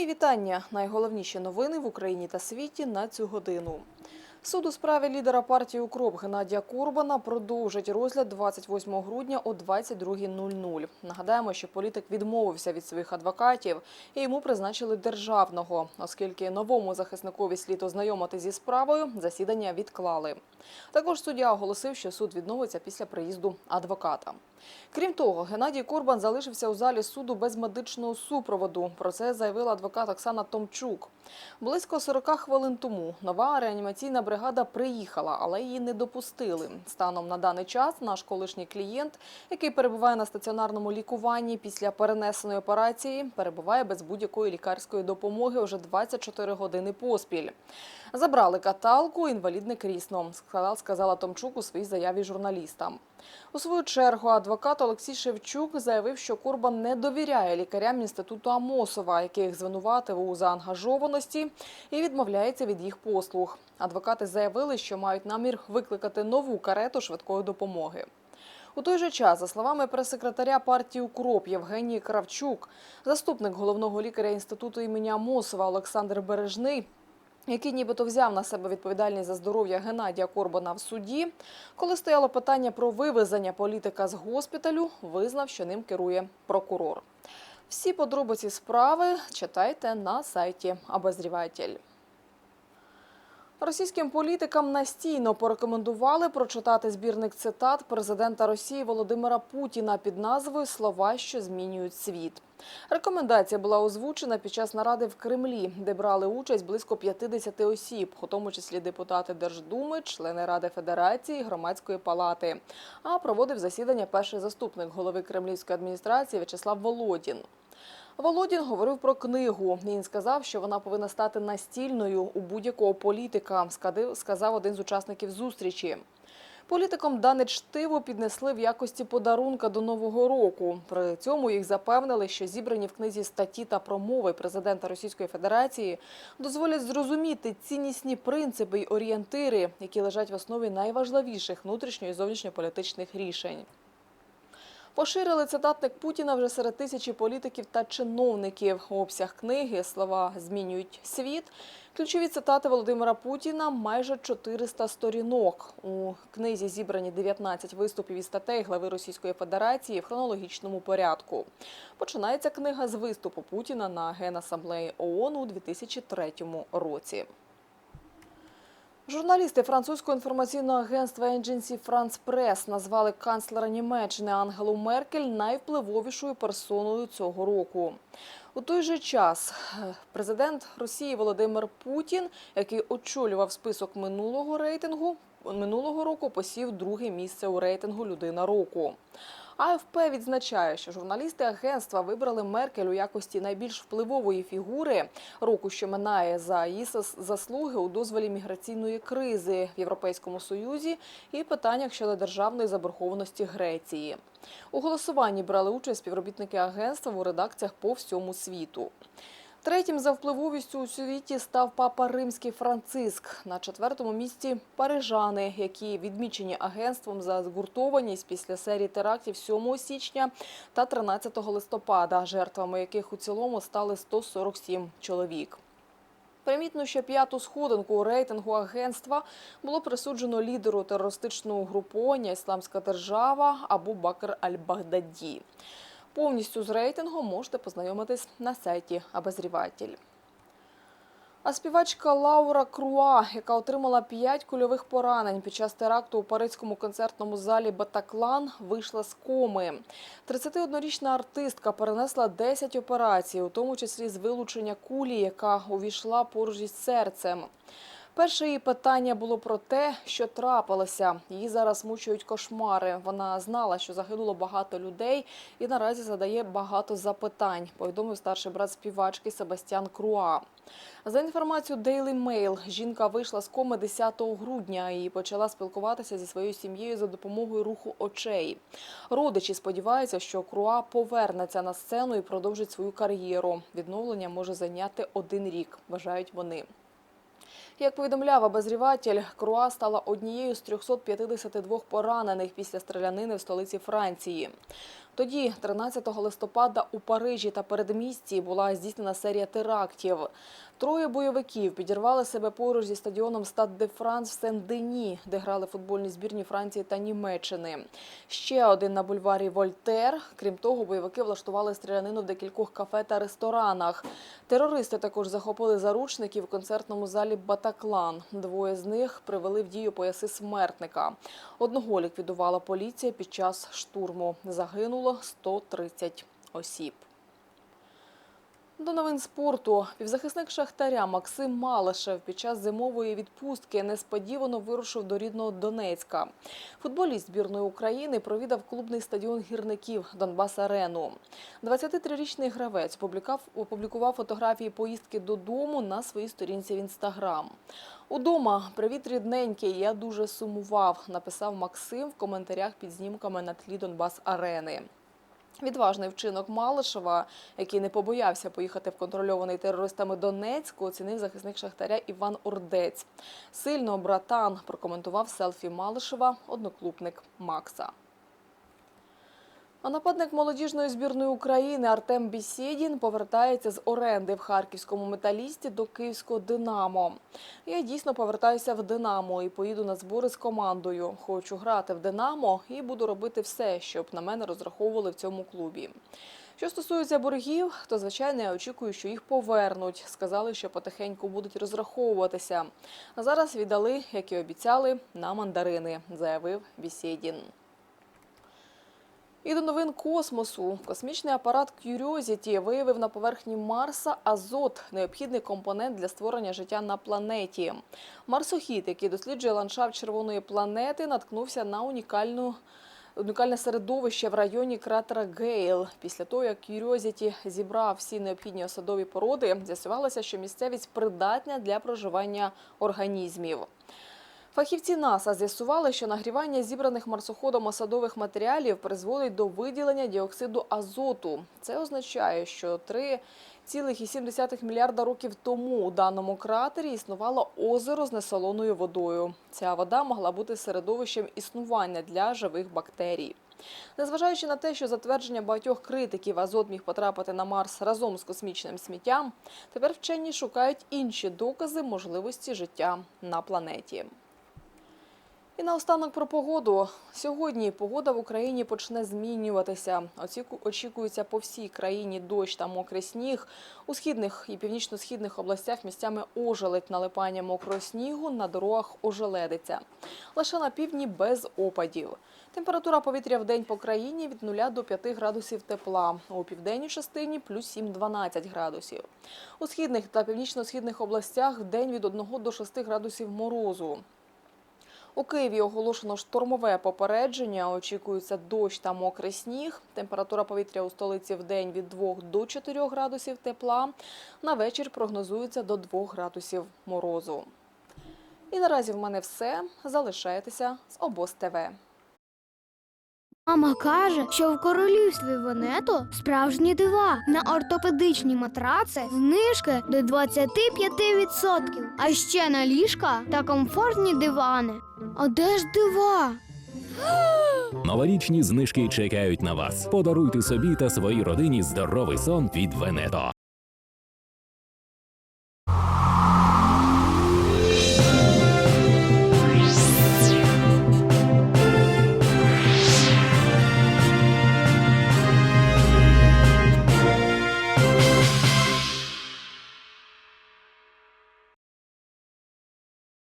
Мої вітання. Найголовніші новини в Україні та світі на цю годину. Суд у справі лідера партії «Укроп» Геннадія Курбана продовжить розгляд 28 грудня о 22.00. Нагадаємо, що політик відмовився від своїх адвокатів і йому призначили державного, оскільки новому захисникові слід ознайомити зі справою, засідання відклали. Також суддя оголосив, що суд відновиться після приїзду адвоката. Крім того, Геннадій Корбан залишився у залі суду без медичного супроводу. Про це заявила адвокат Оксана Томчук. Близько 40 хвилин тому нова реанімаційна бригада приїхала, але її не допустили. Станом на даний час наш колишній клієнт, який перебуває на стаціонарному лікуванні після перенесеної операції, перебуває без будь-якої лікарської допомоги вже 24 години поспіль. Забрали каталку, інвалідне сказала- сказала Томчук у своїй заяві журналістам. У свою чергу адвокат Олексій Шевчук заявив, що Курбан не довіряє лікарям інституту Амосова, яких звинуватив у заангажованості, і відмовляється від їх послуг. Адвокати заявили, що мають намір викликати нову карету швидкої допомоги. У той же час, за словами прес-секретаря партії «Укроп» Євгенії Кравчук, заступник головного лікаря інституту імені Амосова Олександр Бережний який нібито взяв на себе відповідальність за здоров'я Геннадія Корбана в суді, коли стояло питання про вивезення політика з госпіталю, визнав, що ним керує прокурор. Всі подробиці справи читайте на сайті Обозріватель. Російським політикам настійно порекомендували прочитати збірник цитат президента Росії Володимира Путіна під назвою Слова, що змінюють світ. Рекомендація була озвучена під час наради в Кремлі, де брали участь близько 50 осіб, у тому числі депутати Держдуми, члени Ради Федерації, громадської палати. А проводив засідання перший заступник голови кремлівської адміністрації В'ячеслав Володін. Володін говорив про книгу. Він сказав, що вона повинна стати настільною у будь-якого політика, сказав один з учасників зустрічі. Політикам дане чтиво піднесли в якості подарунка до нового року. При цьому їх запевнили, що зібрані в книзі статті та промови президента Російської Федерації дозволять зрозуміти ціннісні принципи й орієнтири, які лежать в основі найважливіших внутрішньо і зовнішньополітичних рішень. Поширили цитатник Путіна вже серед тисячі політиків та чиновників. Обсяг книги Слова змінюють світ. Ключові цитати Володимира Путіна майже 400 сторінок. У книзі зібрані 19 виступів і статей глави Російської Федерації в хронологічному порядку. Починається книга з виступу Путіна на Генасамблеї ООН у 2003 році. Журналісти французького інформаційного агентства Agency France Press назвали канцлера Німеччини Ангелу Меркель найвпливовішою персоною цього року. У той же час е, президент Росії Володимир Путін, який очолював список минулого рейтингу, минулого року посів друге місце у рейтингу Людина року. АФП відзначає, що журналісти агентства вибрали Меркель у якості найбільш впливової фігури року, що минає за її заслуги у дозволі міграційної кризи в Європейському Союзі і питаннях щодо державної заборгованості Греції. У голосуванні брали участь співробітники агентства у редакціях по всьому світу. Третім за впливовістю у світі став папа римський Франциск. На четвертому місці парижани, які відмічені агентством за згуртованість після серії терактів 7 січня та 13 листопада, жертвами яких у цілому стали 147 чоловік. Примітно, що п'яту сходинку у рейтингу агентства було присуджено лідеру терористичного угруповання Ісламська держава Абу Бакр Аль-Багдаді. Повністю з рейтингом можете познайомитись на сайті Обозріватель. А співачка Лаура Круа, яка отримала п'ять кульових поранень під час теракту у паризькому концертному залі Батаклан, вийшла з коми. 31-річна артистка перенесла 10 операцій, у тому числі з вилучення кулі, яка увійшла поруч із серцем. Перше її питання було про те, що трапилося. Її зараз мучують кошмари. Вона знала, що загинуло багато людей, і наразі задає багато запитань. Повідомив старший брат співачки Себастьян Круа. За інформацією Daily Mail, жінка вийшла з коми 10 грудня і почала спілкуватися зі своєю сім'єю за допомогою руху очей. Родичі сподіваються, що Круа повернеться на сцену і продовжить свою кар'єру. Відновлення може зайняти один рік, вважають вони. Як повідомляв обозріватель, Круа стала однією з 352 поранених після стрілянини в столиці Франції. Тоді, 13 листопада, у Парижі та передмісті була здійснена серія терактів. Троє бойовиків підірвали себе поруч зі стадіоном Стад де Франс в Сен-Дені, де грали футбольні збірні Франції та Німеччини. Ще один на бульварі Вольтер. Крім того, бойовики влаштували стрілянину в декількох кафе та ресторанах. Терористи також захопили заручників в концертному залі Батаклан. Двоє з них привели в дію пояси смертника. Одного ліквідувала поліція під час штурму. Загинуло 130 осіб. До новин спорту півзахисник Шахтаря Максим Малишев під час зимової відпустки несподівано вирушив до рідного Донецька. Футболіст збірної України провідав клубний стадіон гірників Донбас Арену. 23-річний гравець опублікував фотографії поїздки додому на своїй сторінці в інстаграм. Удома привіт рідненький. Я дуже сумував. Написав Максим в коментарях під знімками на тлі Донбас Арени. Відважний вчинок Малишева, який не побоявся поїхати в контрольований терористами Донецьку, оцінив захисник Шахтаря Іван Ордець. Сильно братан прокоментував селфі Малишева, одноклубник Макса. А нападник молодіжної збірної України Артем Бісєдін повертається з оренди в харківському металісті до київського Динамо. Я дійсно повертаюся в Динамо і поїду на збори з командою. Хочу грати в Динамо і буду робити все, щоб на мене розраховували в цьому клубі. Що стосується боргів, то звичайно я очікую, що їх повернуть. Сказали, що потихеньку будуть розраховуватися. А зараз віддали, як і обіцяли, на мандарини, заявив Бісєдін. І до новин космосу. Космічний апарат Curiosity виявив на поверхні Марса азот – необхідний компонент для створення життя на планеті. Марсохід, який досліджує ландшафт червоної планети, наткнувся на унікальну унікальне середовище в районі кратера Гейл. Після того, як Curiosity зібрав всі необхідні осадові породи, з'ясувалося, що місцевість придатня для проживання організмів. Фахівці НАСА з'ясували, що нагрівання зібраних марсоходом осадових матеріалів призводить до виділення діоксиду азоту. Це означає, що 3,7 мільярда років тому у даному кратері існувало озеро з несолоною водою. Ця вода могла бути середовищем існування для живих бактерій. Незважаючи на те, що затвердження багатьох критиків азот міг потрапити на Марс разом з космічним сміттям, тепер вчені шукають інші докази можливості життя на планеті. І наостанок про погоду. Сьогодні погода в Україні почне змінюватися. Очікується по всій країні дощ та мокрий сніг. У східних і північно-східних областях місцями ожеледь налипання мокрого снігу, на дорогах ожеледиться. Лише на півдні без опадів. Температура повітря в день по країні від 0 до 5 градусів тепла. У південній частині плюс 7-12 градусів. У східних та північно-східних областях день від 1 до 6 градусів морозу. У Києві оголошено штормове попередження. Очікується дощ та мокрий сніг. Температура повітря у столиці в день від 2 до 4 градусів тепла. На вечір прогнозується до 2 градусів морозу. І наразі в мене все. Залишайтеся з обоз ТВ. Мама каже, що в королівстві Венето справжні дива. На ортопедичні матраци знижки до 25%. А ще на ліжка та комфортні дивани. А де ж дива? Новорічні знижки чекають на вас. Подаруйте собі та своїй родині здоровий сон від Венето.